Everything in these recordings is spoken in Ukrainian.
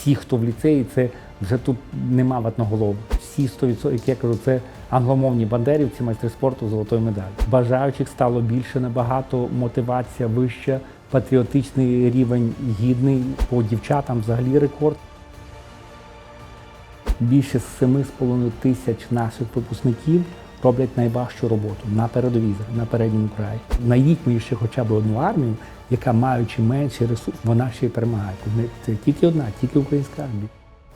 всі, хто в ліцеї, це вже тут нема одноголових. Всі 100%, як я кажу, це англомовні бандерівці, майстри спорту, золотої медалі. Бажаючих стало більше набагато, мотивація вища, патріотичний рівень гідний. По дівчатам взагалі рекорд. Більше 7,5 тисяч наших випускників роблять найважчу роботу на передовій, на передньому краї. Найдіть мені ще хоча б одну армію, яка маючи менший ресурс, вона ще й перемагає. Це тільки одна, тільки українська армія.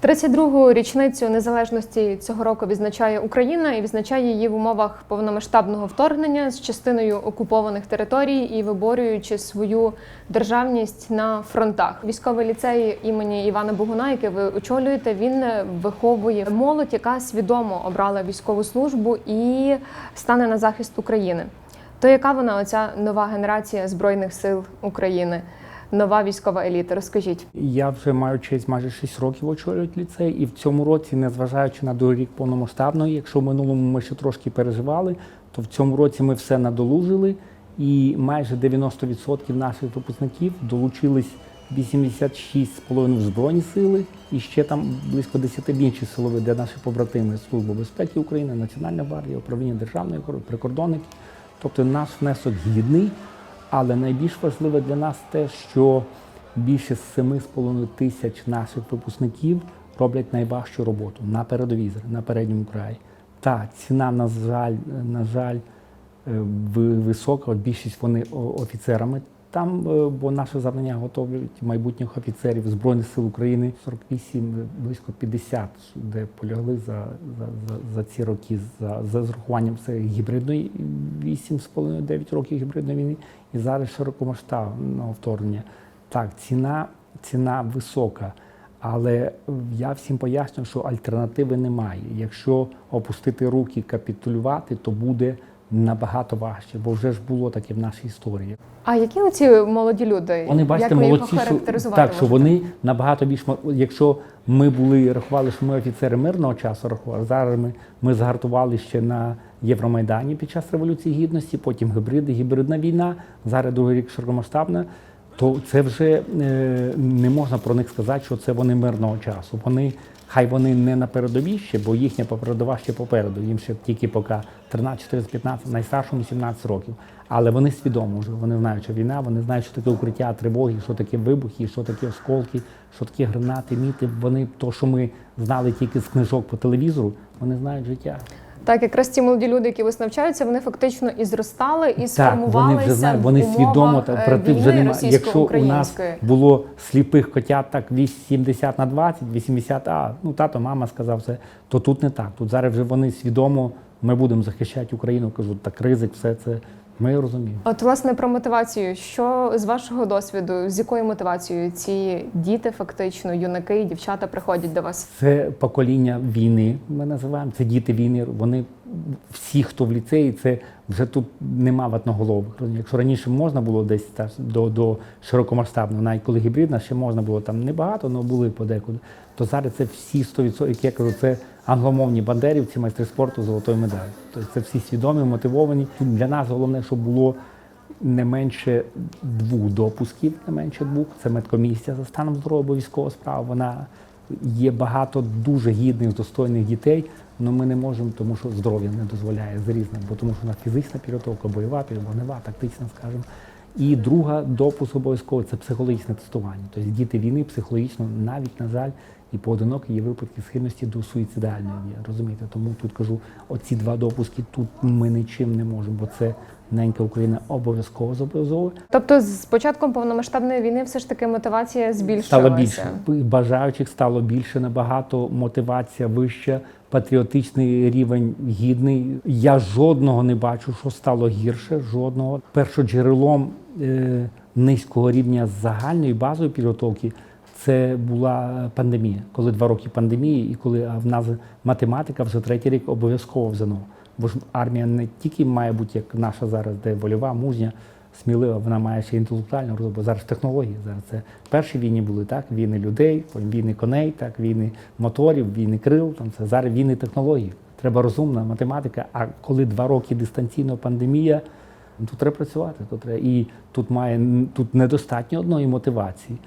32-гу річницю незалежності цього року відзначає Україна і відзначає її в умовах повномасштабного вторгнення з частиною окупованих територій і виборюючи свою державність на фронтах. Військовий ліцей імені Івана Богуна, який ви очолюєте, він виховує молодь, яка свідомо обрала військову службу і стане на захист України. То яка вона оця нова генерація збройних сил України? Нова військова еліта. Розкажіть. Я вже маю честь майже 6 років очолювати ліцей, і в цьому році, незважаючи на другий рік повномасштабної, якщо в минулому ми ще трошки переживали, то в цьому році ми все надолужили, і майже 90% наших випускників долучились 86,5 в Збройні сили, і ще там близько 10 інших силових, де наші побратими Служба безпеки України, Національна гвардія, управління державної прикордонники. Тобто наш внесок гідний. Але найбільш важливе для нас те, що більше 7,5 тисяч наших випускників роблять найважчу роботу на передовій, на передньому краї. Та ціна, на жаль, на жаль, е, ви- висока. Більшість вони офіцерами там, е, бо наше завдання готовлять майбутніх офіцерів Збройних сил України 48, близько 50, де полягли за, за, за, за ці роки, за, за зрахуванням це гібридної 8,5-9 років гібридної війни і зараз широкомасштабного вторгнення. Так, ціна, ціна висока. Але я всім пояснюю, що альтернативи немає. Якщо опустити руки, капітулювати, то буде набагато важче, бо вже ж було таке в нашій історії. А які оці молоді люди? Вони бачите, Як молодці, що, так, що вони набагато більш якщо ми були рахували, що ми офіцери мирного часу рахували. Зараз ми, ми згартували ще на Євромайдані під час революції гідності, потім гібриди, гібридна війна. Зараз другий рік широкомасштабна. То це вже е, не можна про них сказати, що це вони мирного часу. Вони хай вони не на передовій ще, бо їхня попередова ще попереду. Їм ще тільки поки 13, 14, 15, найстаршому 17 років. Але вони свідомо вже, вони знають, що війна, вони знають, що таке укриття, тривоги, що таке вибухи, що таке осколки, що таке гранати, міти. Вони то, що ми знали тільки з книжок по телевізору, вони знають життя. Так, якраз ці молоді люди, які вас навчаються, вони фактично і зростали, і Так, сформувалися вони вже знають, вони свідомо е, та проти вже немає. Якщо у нас було сліпих котят так 80 на 20, 80, а ну тато, мама сказав це, то тут не так. Тут зараз вже вони свідомо ми будемо захищати Україну. Кажуть, так ризик, все це ми розуміємо. От, власне, про мотивацію. Що з вашого досвіду, з якою мотивацією ці діти, фактично, юнаки і дівчата приходять до вас? Це покоління війни. Ми називаємо це діти війни. Вони всі, хто в ліцеї, це вже тут нема одноголових. Якщо раніше можна було десь та, до, до широкомасштабного, навіть коли гібридна, ще можна було там небагато, але були подекуди. То зараз це всі 100%, як я кажу, це англомовні бандерівці, майстри спорту золотої медалі. Тобто це всі свідомі, мотивовані. Для нас головне, щоб було не менше двох допусків, не менше двох. Це медкомісія за станом здоров'я або військова справа. Вона є багато дуже гідних, достойних дітей, але ми не можемо, тому що здоров'я не дозволяє з різним, бо тому що на фізична підготовка, бойова, вогнева, тактична, скажімо. І друга допуск обов'язково це психологічне тестування. Тобто діти війни психологічно, навіть, на жаль, і поодинокі є випадки схильності до суїцидальної дії. Розумієте? Тому тут кажу, оці два допуски тут ми нічим не можемо, бо це ненька Україна обов'язково зобов'язовує. Тобто, з початком повномасштабної війни все ж таки мотивація збільшилася. Стало більше. Бажаючих стало більше набагато, мотивація вища, патріотичний рівень гідний. Я жодного не бачу, що стало гірше. Жодного. Першоджерелом е, низького рівня загальної базової підготовки це була пандемія. Коли два роки пандемії, і коли в нас математика вже третій рік обов'язково в ЗНО. Бо ж армія не тільки має бути як наша зараз, де вольова, мужня, смілива, вона має ще інтелектуальну розвиток. Зараз технології. Зараз це перші війни були так, війни людей, війни коней, так, війни моторів, війни крил. Там це зараз війни технологій. Треба розумна математика. А коли два роки дистанційна пандемія, ну, тут треба працювати. Тут треба, і тут має тут недостатньо одної мотивації.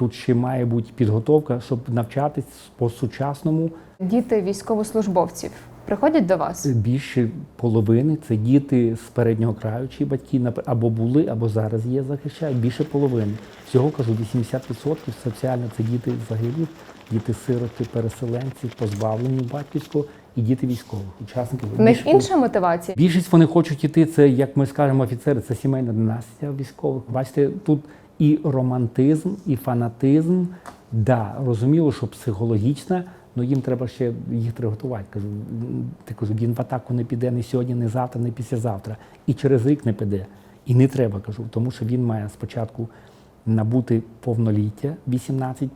Тут ще має бути підготовка, щоб навчатись по-сучасному. Діти військовослужбовців приходять до вас? Більше половини це діти з переднього краю, чиї батьки або були, або зараз є, захищають. Більше половини. Всього кажу, 80% соціально це діти загиблих, діти сироти, переселенці, позбавлені батьківського і діти військових, учасників. Них інша мотивація. Більшість вони хочуть іти, це, як ми скажемо, офіцери, це сімейна династія військових. Бачите, тут і романтизм, і фанатизм. Да, розуміло, що психологічна, але їм треба ще їх треба готувати. Кажу, ти кажу, він в атаку не піде ні сьогодні, ні завтра, ні післязавтра. І через рік не піде. І не треба, кажу, тому що він має спочатку набути повноліття 18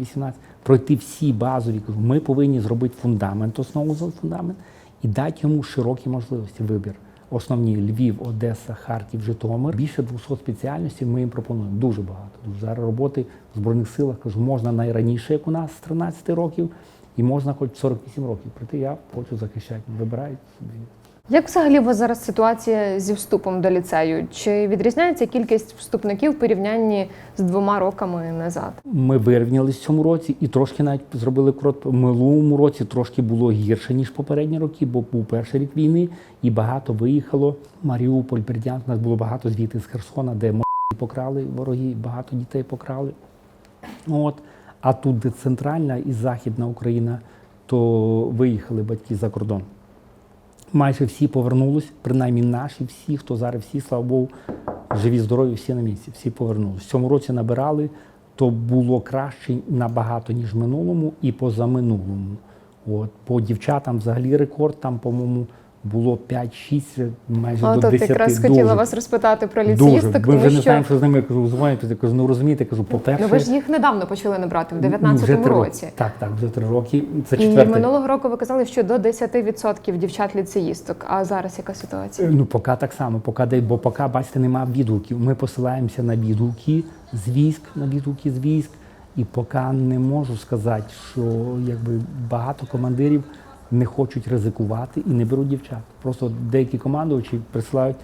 18, пройти всі базові. Кажу, ми повинні зробити фундамент, основу фундамент, і дати йому широкі можливості вибір. Основні Львів, Одеса, Харків, Житомир. Більше 200 спеціальностей ми їм пропонуємо. Дуже багато. Дуже зараз роботи в Збройних силах кажу, можна найраніше, як у нас з 13 років, і можна хоч 48 років прийти. Я хочу захищати. Вибирають собі. Як взагалі у вас зараз ситуація зі вступом до ліцею? Чи відрізняється кількість вступників в порівнянні з двома роками назад? Ми вирівнялись в цьому році і трошки навіть зробили крок. В минулому році трошки було гірше, ніж попередні роки, бо був перший рік війни і багато виїхало. Маріуполь, Бердянськ, нас було багато звідти з Херсона, де м***і покрали вороги, багато дітей покрали. От. А тут, де центральна і західна Україна, то виїхали батьки за кордон. Майже всі повернулись, принаймні наші, всі, хто зараз всі, слава Богу, живі, здорові, всі на місці, всі повернулись. В цьому році набирали, то було краще набагато, ніж минулому і позаминулому. От. По дівчатам взагалі рекорд, там, по-моєму, було 5-6, майже О, до тут 10. якраз Дуже. хотіла вас розпитати про Дуже. ліцеїсток, Ми тому вже не що знаємо, що з ними я кажу, я кажу, ну розумієте, кажу, по-перше, ну ви ж їх недавно почали набрати в ну, 19-му три році. Так, так, вже три роки. Це І минулого року ви казали, що до 10% дівчат ліцеїсток. А зараз яка ситуація? Ну, поки так само, поки де, бо поки, бачите, немає відгуків. Ми посилаємося на відгуки з військ, на відгуки з військ, і поки не можу сказати, що якби багато командирів не хочуть ризикувати і не беруть дівчат. Просто деякі командувачі присилають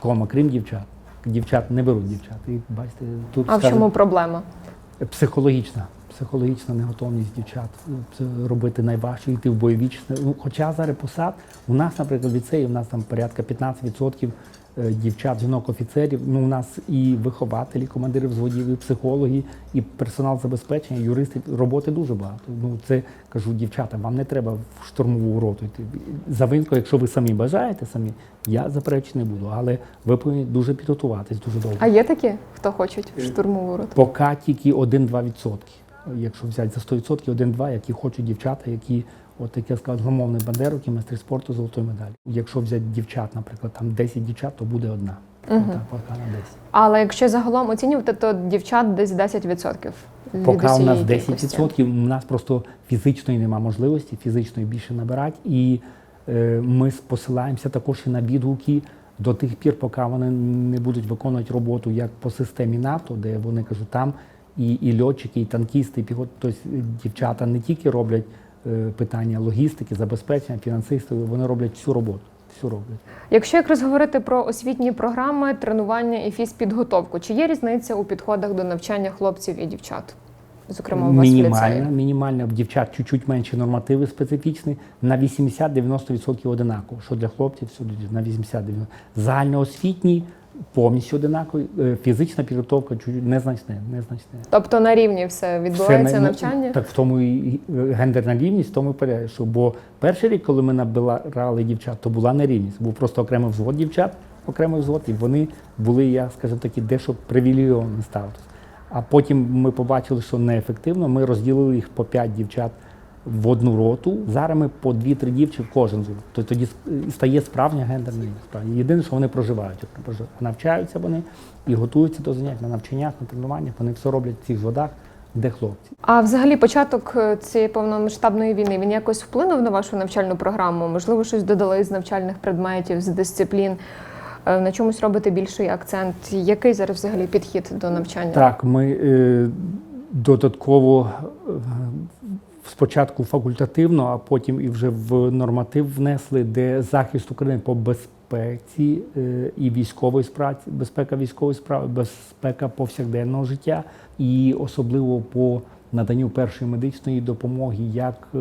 кома, крім дівчат. Дівчат не беруть дівчат. І бачите, тут А в чому проблема? Психологічна, психологічна неготовність дівчат Ну, робити найважче, йти в бойові. Ну, хоча зараз посад, у нас, наприклад, в ліцеї, у нас там порядка 15% е, дівчат, жінок, офіцерів. Ну, у нас і вихователі, командири взводів, і психологи, і персонал забезпечення, юристи. Роботи дуже багато. Ну, це кажу, дівчата, вам не треба в штурмову роту йти. За винкою, якщо ви самі бажаєте самі, я заперечити не буду. Але ви повинні дуже підготуватись дуже довго. А є такі, хто хочуть в штурмову роту? Поки тільки 1-2%. Якщо взяти за 100%, 1-2, які хочуть дівчата, які, от як я сказав, громовний бандерок і майстри спорту з золотою медаллю. Якщо взяти дівчат, наприклад, там 10 дівчат, то буде одна. Отак, поки на 10. Але якщо загалом оцінювати, то дівчат десь 10%. від Поки у нас усієї 10%, кількості. у нас просто фізичної нема можливості, фізичної більше набирати. І е, ми посилаємося також і на відгуки до тих пір, поки вони не будуть виконувати роботу як по системі НАТО, де вони кажуть, там і, і льотчики, і танкісти, і піхот. Тобто дівчата не тільки роблять питання логістики, забезпечення, фінансистів, вони роблять всю роботу. Всю роблять. Якщо якраз говорити про освітні програми, тренування і фізпідготовку, чи є різниця у підходах до навчання хлопців і дівчат? Зокрема, у вас мінімальна, ліцеї? мінімальна. В дівчат чуть-чуть менші нормативи специфічні, на 80-90% одинаково. Що для хлопців, що на 80-90%. Загальноосвітні повністю одинакові. Е, Фізична підготовка незначне, незначне. Тобто на рівні все відбувається Все ну, навчання? Так в тому і гендерна рівність, в тому і полягає, що бо перший рік, коли ми набирали дівчат, то була нерівність. Був просто окремий взвод дівчат, окремий взвод, і вони були, я скажу такі, дещо привілейований статус. А потім ми побачили, що неефективно. Ми розділили їх по 5 дівчат в одну роту. Зараз ми по 2-3 дівчі в кожен. То тоді стає справжня гендерна рівність. Справді. Єдине, що вони проживають, навчаються вони і готуються до занять на навчаннях, на тренуваннях. Вони все роблять в цих взводах, де хлопці. А взагалі початок е, цієї повномасштабної війни він якось вплинув на вашу навчальну програму? Можливо, щось додали з навчальних предметів, з дисциплін? Е, На чомусь робите більший акцент? Який зараз взагалі підхід до навчання? Так, ми е, додатково е, спочатку факультативно, а потім і вже в норматив внесли, де захист України по безпеці е, і військової справи, безпека військової справи, безпека повсякденного життя, і особливо по наданню першої медичної допомоги, як, е,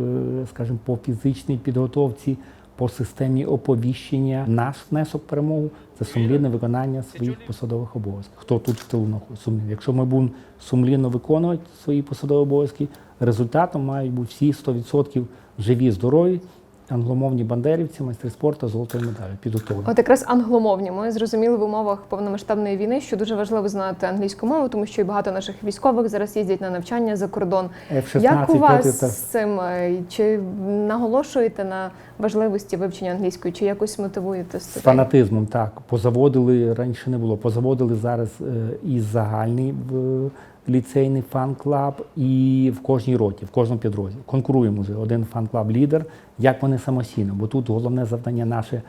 скажімо, по фізичній підготовці, по системі оповіщення. Наш внесок в перемогу це сумлінне виконання своїх посадових обов'язків. Хто тут в тилу сумлінно? Якщо ми будемо сумлінно виконувати свої посадові обов'язки, результатом мають бути всі 100% живі, здорові, англомовні бандерівці, майстри спорту, золотою медаллю, підготовлені. От якраз англомовні. Ми зрозуміли в умовах повномасштабної війни, що дуже важливо знати англійську мову, тому що і багато наших військових зараз їздять на навчання за кордон. F-16 Як у вас проти та- з цим? Е, Чи наголошуєте на важливості вивчення англійської, чи якось мотивуєте З студентів? фанатизмом, так. Позаводили, раніше не було. Позаводили зараз е, і загальний ліцейний фан-клаб, і в кожній роті, в кожному підрозділі. Конкуруємо вже один фан-клаб лідер, як вони самостійно. Бо тут головне завдання наше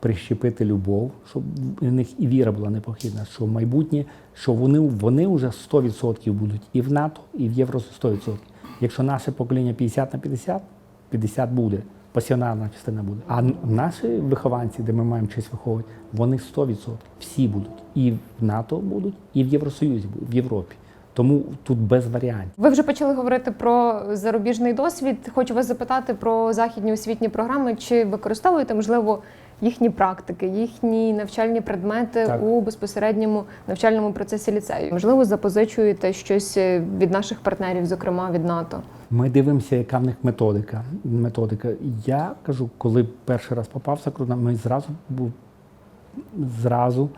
прищепити любов, щоб в них і віра була непохідна, що в майбутнє, що вони, вони вже 100% будуть і в НАТО, і в Євро 100%. Якщо наше покоління 50 на 50, 50 буде. Пасіонарна частина буде. А наші вихованці, де ми маємо честь виховувати, вони 100%. Всі будуть. І в НАТО будуть, і в Євросоюзі в Європі. Тому тут без варіантів. Ви вже почали говорити про зарубіжний досвід. Хочу вас запитати про західні освітні програми. Чи використовуєте, можливо, їхні практики, їхні навчальні предмети Так. у безпосередньому навчальному процесі ліцею? Можливо, запозичуєте щось е, від наших партнерів, зокрема від НАТО? Ми дивимося, яка в них методика. методика. Я кажу, коли перший раз попав в Сакруна, ми зразу був зразу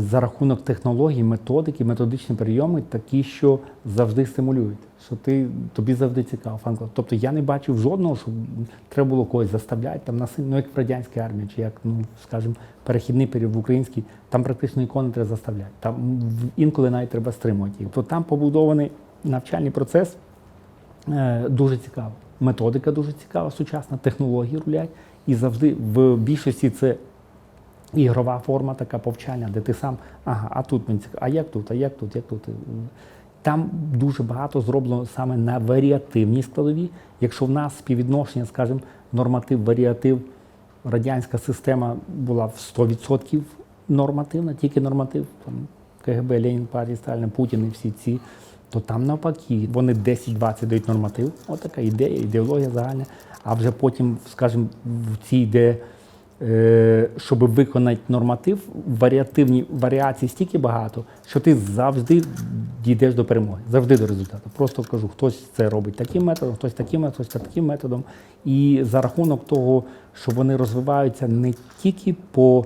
за рахунок технологій, методики, методичні прийоми такі, що завжди стимулюють. Що ти тобі завжди цікаво фан-клуб. Тобто я не бачив жодного, щоб треба було когось заставляти там насильно, ну як в радянській армії, чи як, ну скажімо, перехідний період в українській, там практично нікого не треба заставляти. Там інколи навіть треба стримувати їх. То там побудований навчальний процес. Е, Дуже цікаво. Методика дуже цікава, сучасна, технології рулять. І завжди в більшості це ігрова форма, така повчальна, де ти сам, ага, а тут мені цікаво, а як тут, а як тут, як тут. Там дуже багато зроблено саме на варіативній складовій. Якщо в нас співвідношення, скажімо, норматив, варіатив, радянська система була в 100% нормативна, тільки норматив, там, КГБ, Ленін, партія, Сталін, Путін і всі ці, то там навпаки, вони 10-20 дають норматив, отака ідея, ідеологія загальна, а вже потім, скажімо, в цій йде е, щоб виконати норматив, варіативні варіації стільки багато, що ти завжди дійдеш до перемоги, завжди до результату. Просто кажу, хтось це робить таким методом, хтось таким методом, хтось таким методом. І за рахунок того, що вони розвиваються не тільки по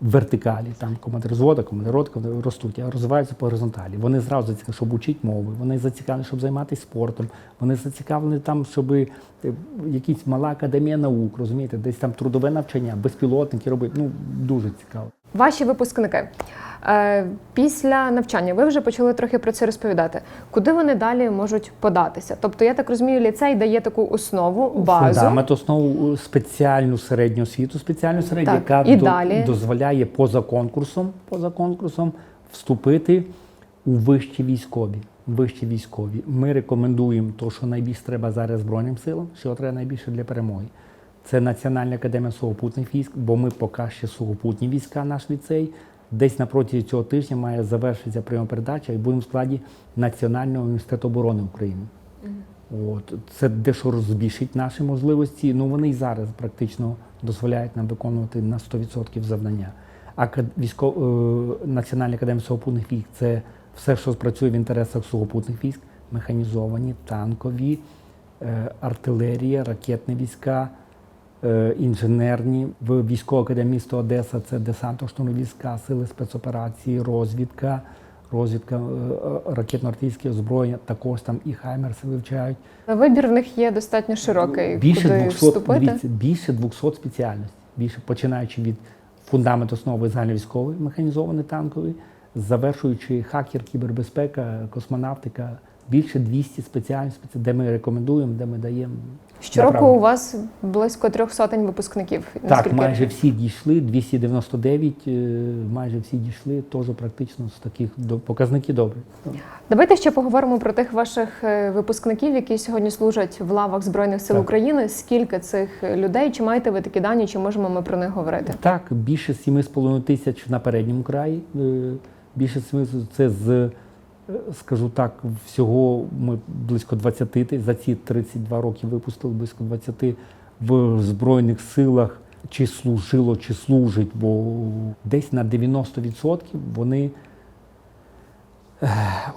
вертикалі, там командир звода, командир родка ростуть, а розвиваються по горизонталі. Вони зразу зацікавлені, щоб учити мови, вони зацікавлені, щоб займатися спортом, вони зацікавлені там, щоб е, якісь мала академія наук, розумієте, десь там трудове навчання, безпілотники робити. Ну дуже цікаво. Ваші випускники після навчання ви вже почали трохи про це розповідати. Куди вони далі можуть податися? Тобто, я так розумію, ліцей дає таку основу, базу. Фундамент, основу е, спеціальну середню освіту, спеціальну середню, Так, яка і до- далі? дозволяє поза конкурсом, поза конкурсом вступити у вищі військові. Вищі військові. Ми рекомендуємо то, що найбільше треба зараз Збройним силам, що треба найбільше для перемоги. Це Національна академія сухопутних військ, бо ми поки ще сухопутні війська, наш ліцей. Десь на протязі цього тижня має завершитися прийом передача і будемо в складі Національного університету оборони України. От це дещо розбільшить наші можливості. Ну вони і зараз практично дозволяють нам виконувати на 100% завдання. А військо, е, Національна академія сухопутних військ це все, що працює в інтересах сухопутних військ, механізовані, танкові, е, артилерія, ракетні війська, інженерні. В військовій академії міста Одеса це десантно-штурмові війська, сили спецоперації, розвідка. Розвідка е, ракетно-артилерійське озброєння, також там і Хаймерси вивчають. Вибір в них є достатньо широкий. Більше куди 200, вступити. дивіться, більше 200 спеціальностей. Більше починаючи від фундаменту основи загальновійськової, механізований танковий, завершуючи хакер, кібербезпека, космонавтика, більше 200 спеціальностей, де ми рекомендуємо, де ми даємо. Щороку у вас близько трьох сотень випускників. Так, майже всі дійшли, 299, е, майже всі дійшли, теж практично з таких до- показники добрі. Давайте ще поговоримо про тих ваших е, випускників, які сьогодні служать в лавах Збройних сил Так. України. Скільки цих людей? Чи маєте ви такі дані, чи можемо ми про них говорити? Так, більше 7,5 тисяч на передньому краї. е, Більше 7,5 це з, скажу так, всього ми близько 20 за ці 32 роки випустили близько 20 в Збройних силах. Чи служило, чи служить, бо десь на 90% вони,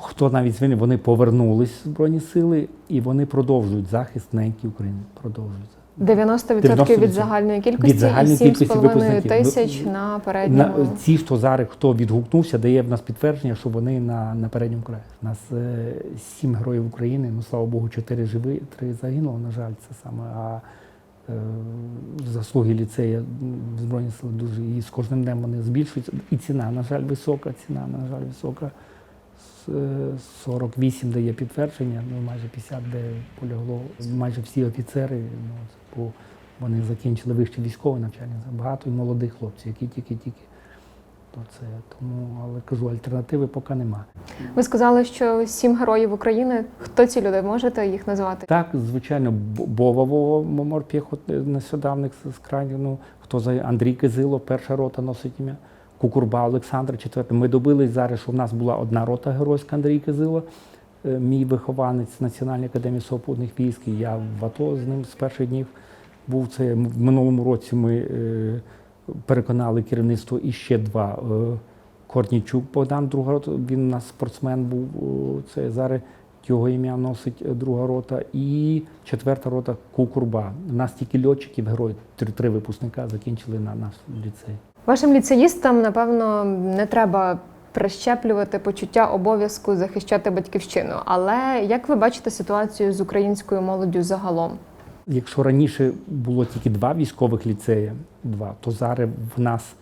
хто навіть звільнив, вони повернулись в Збройні сили і вони продовжують захист неньки України. Продовжують. 90% 90% від загальної кількості Від загальної і кількості 7,5 випускників. тисяч на На, передньому. ці, хто зараз хто відгукнувся, дає в нас підтвердження, що вони на, на передньому краї. У нас е, сім героїв України, ну слава Богу, чотири живі, три загинуло, на жаль, це саме. А е, заслуги ліцея м, Збройні сили дуже і з кожним днем вони збільшуються. І ціна, на жаль, висока, ціна, на жаль, висока. С- е, 48 дає підтвердження, ну майже 50, де полягло майже всі офіцери, ну, бо вони закінчили вище військове навчання. Багато і молодих хлопців, які тільки-тільки. То це тому, але кажу, альтернативи поки немає. Ви сказали, що сім героїв України. Хто ці люди? Можете їх назвати? Так, звичайно, Бова Вова морпіх, от е, нещодавних з з крайніх, ну, хто за Андрій Кизило, перша рота носить ім'я. Кукурба Олександр, четверта. Ми добились зараз, що в нас була одна рота геройська Андрій Кизило, мій вихованець Національної академії сухопутних військ. І я в АТО з ним з перших днів був. Це в минулому році ми е, переконали керівництво і ще два. Е, Корнічук Богдан, друга рота, він у нас спортсмен був. Це зараз його ім'я носить е, друга рота. І четверта рота Кукурба. У нас тільки льотчиків, герої, три, три випускника закінчили на наш ліцей. Вашим ліцеїстам, напевно, не треба прищеплювати почуття обов'язку захищати батьківщину. Але як ви бачите ситуацію з українською молоддю загалом? Якщо раніше було тільки два військових ліцеї, два, то зараз в нас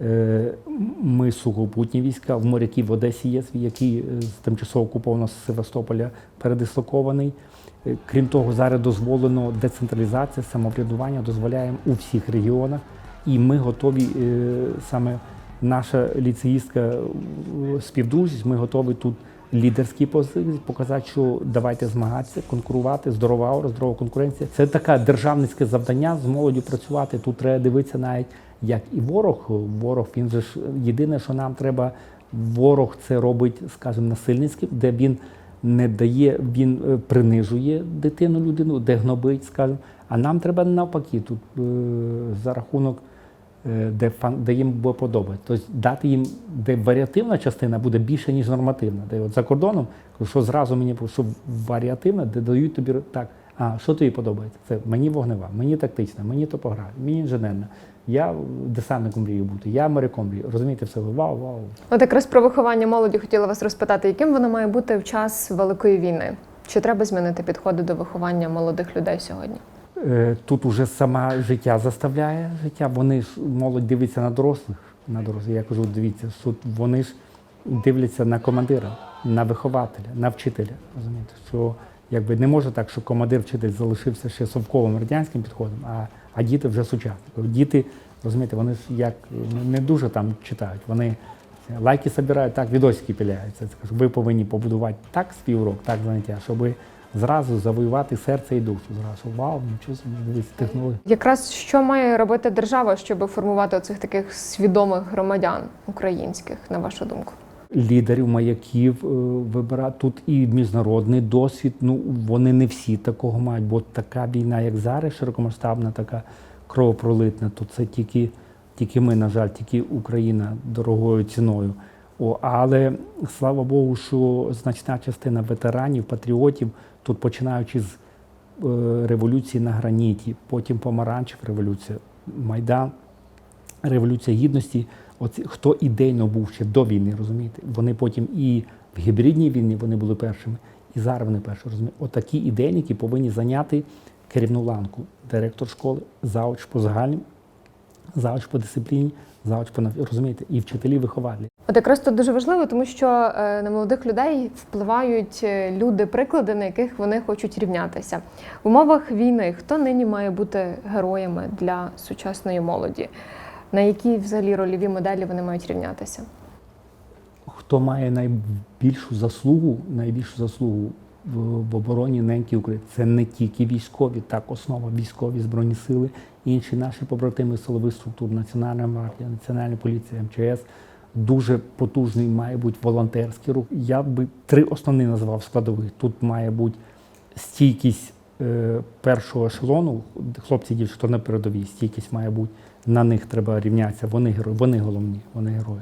е, ми сухопутні війська, в моряки в Одесі є який е, з тимчасово окупованого Севастополя передислокований. Е, Крім того, зараз дозволено децентралізація, самоврядування дозволяємо у всіх регіонах. І ми готові е, саме наша ліцеїстка е, співдружність, ми готові тут лідерські позиції, показати, що давайте змагатися, конкурувати, здорова аура, здорова конкуренція. Це таке державницьке завдання з молоддю працювати. Тут треба дивитися навіть як і ворог. Ворог він же ж єдине, що нам треба. Ворог це робить, скажімо, насильницьким, де він не дає, він е, принижує дитину, людину, де гнобить, скажімо. А нам треба навпаки тут е, за рахунок де, фан- де їм буде подобати. Тобто дати їм, де варіативна частина буде більше, ніж нормативна. Де от за кордоном, що зразу мені що варіативна, де дають тобі так. А що тобі подобається? Це мені вогнева, мені тактична, мені топографія, мені інженерна. Я десантником мрію бути, я моряком мрію. Розумієте, все вау, вау. От якраз про виховання молоді хотіла вас розпитати, яким воно має бути в час великої війни? Чи треба змінити підходи до виховання молодих людей сьогодні? Е, Тут уже сама життя заставляє життя. Вони ж молодь дивиться на дорослих. На дорослих. Я кажу, дивіться, що вони ж дивляться на командира, на вихователя, на вчителя. Розумієте, що якби не може так, що командир вчитель залишився ще совковим радянським підходом, а, а діти вже сучасні. Діти, розумієте, вони ж як не дуже там читають. Вони лайки збирають, так відосики піляються. Це кажу, ви повинні побудувати так свій урок, так заняття, щоб зразу завоювати серце і душу. Зразу вау, нічого собі технології. Якраз що має робити держава, щоб формувати оцих таких свідомих громадян українських, на вашу думку? Лідерів, маяків е, вибирати тут і міжнародний досвід. Ну вони не всі такого мають, бо така війна, як зараз, широкомасштабна, така кровопролитна, то це тільки, тільки ми, на жаль, тільки Україна дорогою ціною. О, але слава Богу, що значна частина ветеранів, патріотів, тут починаючи з е, революції на граніті, потім помаранчев революція, Майдан, революція гідності. Оці, хто ідейно був ще до війни, розумієте? Вони потім і в гібридній війні вони були першими, і зараз вони перші розумієте. Отакі ідейники повинні зайняти керівну ланку. Директор школи, завуч по загальним, завуч по дисципліні, Понав- розумієте, і вчителі вихователі. От якраз тут дуже важливо, тому що е, на молодих людей впливають е, люди, приклади, на яких вони хочуть рівнятися. В умовах війни хто нині має бути героями для сучасної молоді? На які взагалі рольові моделі вони мають рівнятися? Хто має найбільшу заслугу, найбільшу заслугу в, в обороні неньки України? Це не тільки військові, так основа військові збройні сили, інші наші побратими силових структур, Національна гвардія, Національна поліція, МЧС. Дуже потужний має бути волонтерський рух. Я би три основні назвав складових. Тут має бути стійкість е, першого ешелону, хлопці, дівчата на передовій, стійкість має бути. На них треба рівнятися. Вони герої, вони головні, вони герої.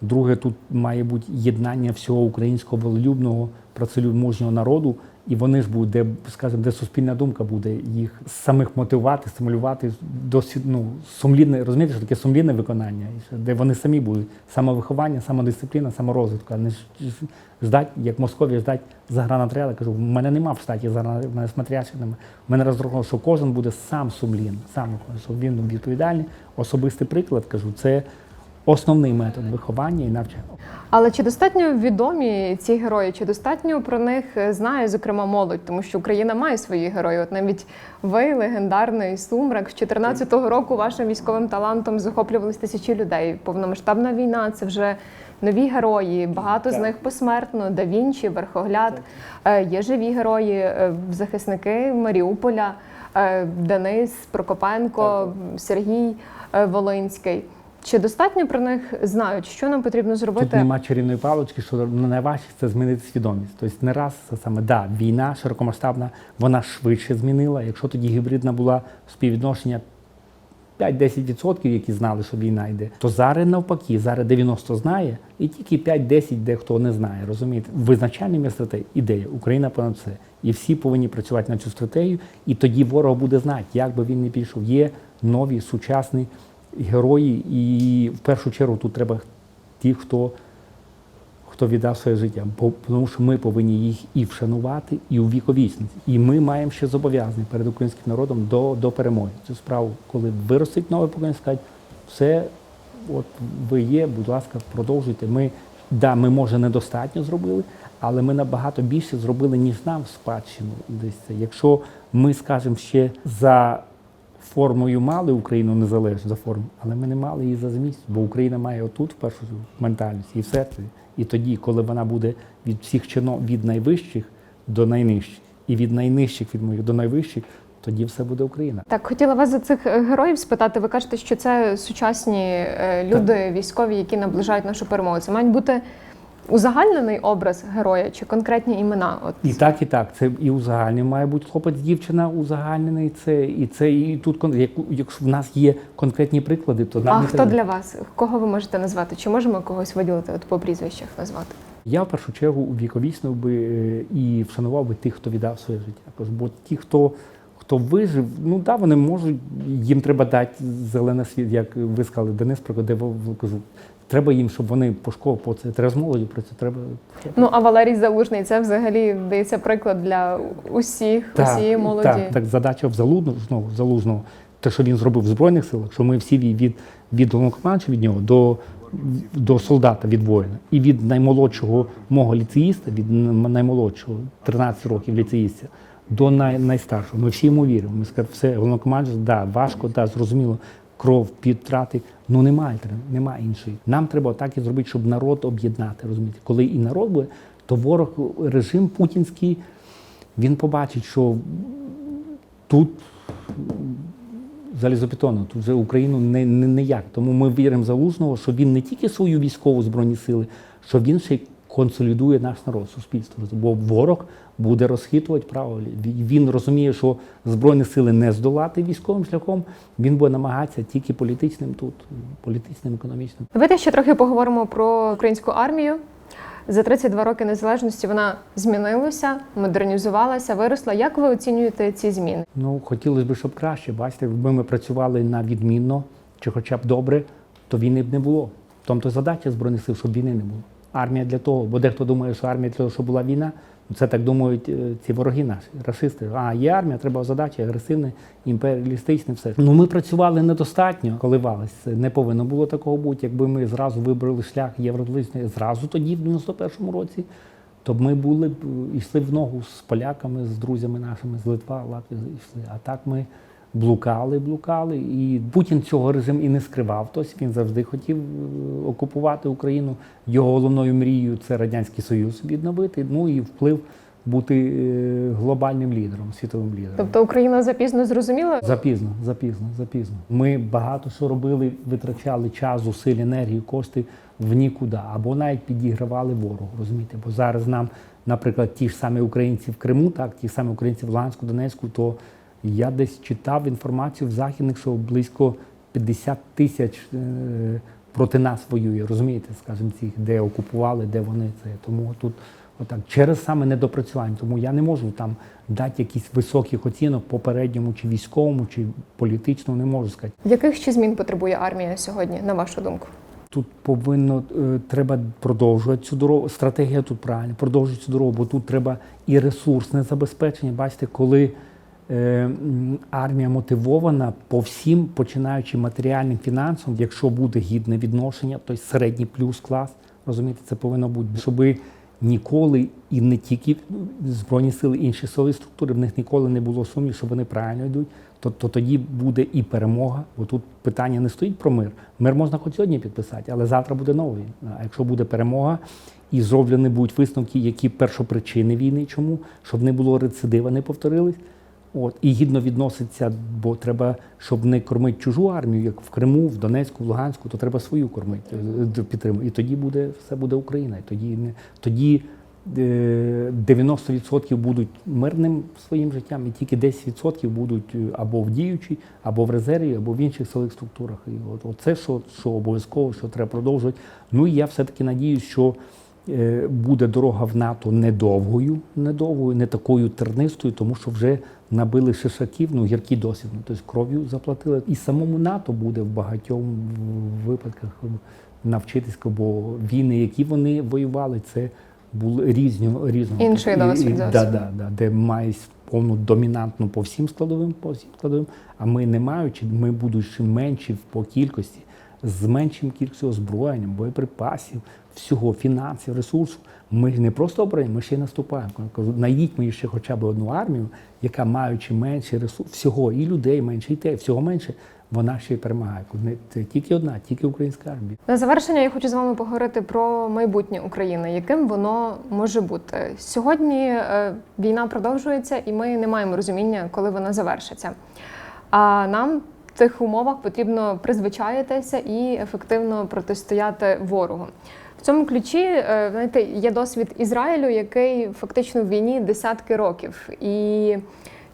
Друге, тут має бути єднання всього українського волелюбного, працелюбного народу, і вони ж будуть, де, скажімо, де суспільна думка буде їх самих мотивувати, стимулювати досвід, ну, сумлінне, розумієте, що таке сумлінне виконання, де вони самі будуть самовиховання, самодисципліна, саморозвитку, а не ждать, як Московія ждать загранотряда. Кажу, в мене нема в штаті в мене смотрящих нема. В мене розраховано, що кожен буде сам сумлінний, сам що він відповідальний. Особистий приклад кажу, це основний метод виховання і навчання. Але чи достатньо відомі ці герої? Чи достатньо про них е, знає, зокрема, молодь? Тому що Україна має свої герої. От навіть ви, легендарний сумрак, з 14-го року вашим військовим талантом захоплювались тисячі людей. Повномасштабна війна це вже нові герої. Багато з них посмертно. Да Вінчі, Верхогляд. Е, Є живі герої, е, захисники Маріуполя, е, Денис Прокопенко, Сергій е, Волинський. Чи достатньо про них знають, що нам потрібно зробити? Тут нема чарівної палички, що найважче це змінити свідомість. Тобто не раз це саме да, війна широкомасштабна, вона швидше змінила. Якщо тоді гібридна була співвідношення 5-10%, які знали, що війна йде, то зараз навпаки, зараз 90 знає, і тільки 5-10 дехто не знає. Розумієте, визначальним є стратегія ідея Україна понад все. І всі повинні працювати на цю стратегію, і тоді ворог буде знати, як би він не пішов. Є нові сучасні герої, і в першу чергу тут треба ті, хто хто віддав своє життя, бо тому що ми повинні їх і вшанувати, і увіковічнити. І ми маємо ще зобов'язані перед українським народом до, до перемоги. Цю справу, коли виростить нове покоління, скажуть, все, от ви є, будь ласка, продовжуйте. Ми, да, ми може недостатньо зробили, але ми набагато більше зробили, ніж нам в спадщину. Десь це. Якщо ми скажемо ще за формою мали Україну незалежну за формою, але ми не мали її за зміст, бо Україна має отут в першу ментальність і в серці. І тоді, коли вона буде від всіх чинов від найвищих до найнижчих, і від найнижчих від моїх до найвищих, тоді все буде Україна. Так, хотіла вас за цих е, героїв спитати. Ви кажете, що це сучасні е, люди, військові, які наближають нашу перемогу. Це мають бути узагальнений образ героя чи конкретні імена? От І так, і так. Це і узагальнений має бути хлопець, дівчина узагальнений. Це і це і тут якщо в нас є конкретні приклади, то нам а не хто треба. для вас? Кого ви можете назвати? Чи можемо когось виділити от по прізвищах назвати? Я в першу чергу увіковічнив би е, і вшанував би тих, хто віддав своє життя. Бо ті, хто, хто вижив, ну да, вони можуть, їм треба дати зелене світ, як ви сказали, Денис де кажу. Треба їм, щоб вони по школу по це треба з молоді про це треба. Ну а Валерій Залужний це взагалі дається приклад для усіх, усієї молоді. Так, так, задача в залужного, залужного, те, що він зробив в Збройних силах, що ми всі від, від, від головнокомандуючого від нього до, до солдата, від воїна, і від наймолодшого мого ліцеїста, від наймолодшого, 13 років ліцеїста, до най, найстаршого. Ми всі йому віримо. Ми скажемо, все, головнокомандуючий, да, важко, да, зрозуміло, кров, підтрати. Ну немає, немає іншої. Нам треба так і зробити, щоб народ об'єднати. Розумієте, коли і народ буде, то ворог, режим путінський, він побачить, що тут залізобетонно, тут вже Україну не, не, ніяк. Тому ми віримо залужного, що він не тільки свою військову збройні сили, що він ще консолідує наш народ, суспільство. Бо ворог буде розхитувати право. Він розуміє, що збройні сили не здолати військовим шляхом. Він буде намагатися тільки політичним тут, політичним, економічним. Давайте ще трохи поговоримо про українську армію. За 32 роки незалежності вона змінилася, модернізувалася, виросла. Як ви оцінюєте ці зміни? Ну, хотілося б, щоб краще. Бачите, якби ми працювали на відмінно чи хоча б добре, то війни б не було. Тобто задача Збройних сил, щоб війни не було. Армія для того, бо дехто думає, що армія для того, щоб була війна, Це так думають е, ці вороги наші, расисти. А є армія, треба задача, агресивне, імперіалістичне, все. Ну ми працювали недостатньо, коливались. Це Не повинно було такого бути. Якби ми зразу вибрали шлях євроатлантичний, зразу тоді, в 91-му році, то б ми були б е, йшли в ногу з поляками, з друзями нашими, з Литва, Латвії йшли. А так ми блукали, блукали. І Путін цього режим і не скривав. Тобто він завжди хотів е, окупувати Україну. Його головною мрією це Радянський Союз відновити. Ну і вплив бути е, глобальним лідером, світовим лідером. Тобто Україна запізно зрозуміла, Запізно, запізно, запізно. Ми багато що робили, витрачали час, зусиль, енергію, кошти в нікуди, або навіть підігравали ворогу, розумієте? Бо зараз нам, наприклад, ті ж самі українці в Криму, так, ті ж самі українці в Луганську, Донецьку, то я десь читав інформацію в західних, що близько 50 тисяч е, проти нас воює, розумієте, скажімо, цих, де окупували, де вони це. Тому тут отак, через саме недопрацювання. Тому я не можу там дати якісь високих оцінок попередньому, чи військовому, чи політичному, не можу сказати. яких ще змін потребує армія сьогодні, на вашу думку? Тут повинно е, треба продовжувати цю дорогу. Стратегія тут правильна, продовжувати цю дорогу, бо тут треба і ресурсне забезпечення. Бачите, коли армія мотивована по всім, починаючи матеріальним фінансом, якщо буде гідне відношення, тобто середній плюс клас, розумієте, це повинно бути, щоби ніколи і не тільки збройні сили, інші сили структури, в них ніколи не було сумнів, що вони правильно йдуть. То, то тоді буде і перемога, бо тут питання не стоїть про мир. Мир можна хоч сьогодні підписати, але завтра буде новий. А якщо буде перемога і зроблені будуть висновки, які першопричини війни, чому, щоб не було рецидива, не повторились. От, і гідно відноситься, бо треба, щоб не кормити чужу армію, як в Криму, в Донецьку, в Луганську, то треба свою кормити, е, підтримувати. І тоді буде все буде Україна. І тоді не тоді е, 90% будуть мирним своїм життям, і тільки 10% будуть е, або в діючій, або в резерві, або в інших силових структурах. І от, це, що, що обов'язково, що треба продовжувати. Ну і я все-таки надіюсь, що е, буде дорога в НАТО недовгою, недовгою, не такою тернистою, тому що вже набили шишаків, ну гіркий досвід, ну, тобто кров'ю заплатили. І самому НАТО буде в багатьох випадках навчитись, бо війни, які вони воювали, це були різні різного Інший і- досвід да, да, да, де мають повну домінантну по всім складовим, по всім складовим, а ми не маючи, ми будучи менші по кількості, з меншим кількістю озброєння, боєприпасів, всього, фінансів, ресурсів. Ми не просто обороняємо, ми ще й наступаємо. Кажу, найдіть мені ще хоча б одну армію, яка маючи менше ресурсів, всього і людей менше, і те, всього менше, вона ще й перемагає. Це тільки одна, тільки українська армія. На завершення я хочу з вами поговорити про майбутнє України, яким воно може бути. Сьогодні е, війна продовжується, і ми не маємо розуміння, коли вона завершиться. А нам в цих умовах потрібно призвичаїтися і ефективно протистояти ворогу. В цьому ключі е, знаєте, є досвід Ізраїлю, який фактично в війні десятки років. І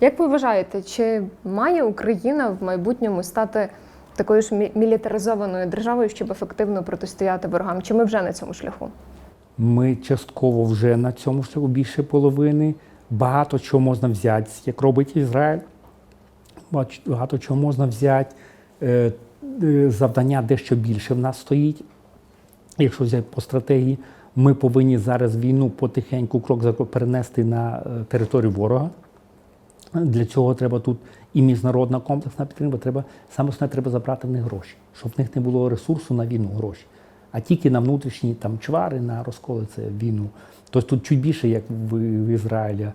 як ви вважаєте, чи має Україна в майбутньому стати такою ж мілітаризованою державою, щоб ефективно протистояти ворогам? Чи ми вже на цьому шляху? Ми частково вже на цьому шляху більше половини. Багато чого можна взяти, як робить Ізраїль. Багато чого можна взяти. Е, е, Завдання дещо більше в нас стоїть. Якщо взяти по стратегії, ми повинні зараз війну потихеньку, крок за крок перенести на е, територію ворога. Для цього треба тут і міжнародна комплексна підтримка. Треба саме основне треба забрати в них гроші, щоб в них не було ресурсу на війну гроші, а тільки на внутрішні там чвари, на розколи це війну. Тобто тут чуть більше, як в Ізраїлі.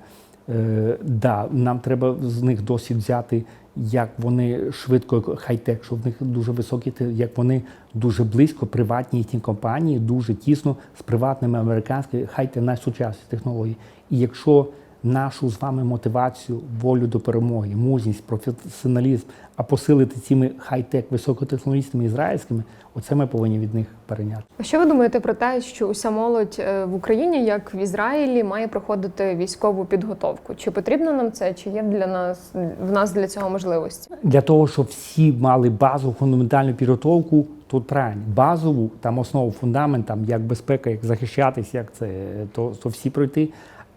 Е, да, нам треба з них досвід взяти, як вони швидко хай-тек, що в них дуже високі, як вони дуже близько, приватні їхні компанії, дуже тісно з приватними американськими, хай-тек найсучасніші технології. І якщо нашу з вами мотивацію, волю до перемоги, мужність, професіоналізм, а посилити цими хай-тек високотехнологічними ізраїльськими, оце ми повинні від них перейняти. А що ви думаєте про те, що уся молодь е, в Україні, як в Ізраїлі, має проходити військову підготовку? Чи потрібно нам це? Чи є для нас в нас для цього можливості? Для того, щоб всі мали базову фундаментальну підготовку, тут правильно, базову, там основу, фундамент, там як безпека, як захищатись, як це, то, то всі пройти.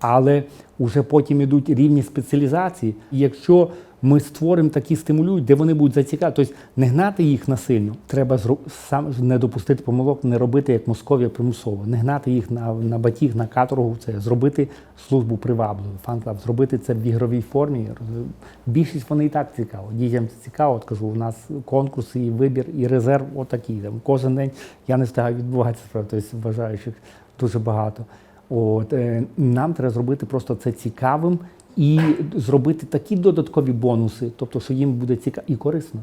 Але вже потім ідуть рівні спеціалізації. І якщо Ми створимо такі стимулюють, де вони будуть зацікавлені. Тобто не гнати їх насильно. Треба сам не допустити помилок, не робити як Московія примусово, не гнати їх на, на батіг, на каторгу. Це зробити службу привабливою, фан-клаб, зробити це в ігровій формі. Більшість вони і так цікаво. Дітям це цікаво. От кажу, у нас конкурси, і вибір, і резерв отакий. Там кожен день я не встигаю відбуватися, тобто бажаючих дуже багато. От е, нам треба зробити просто це цікавим і зробити такі додаткові бонуси, тобто, що їм буде цікаво і корисно.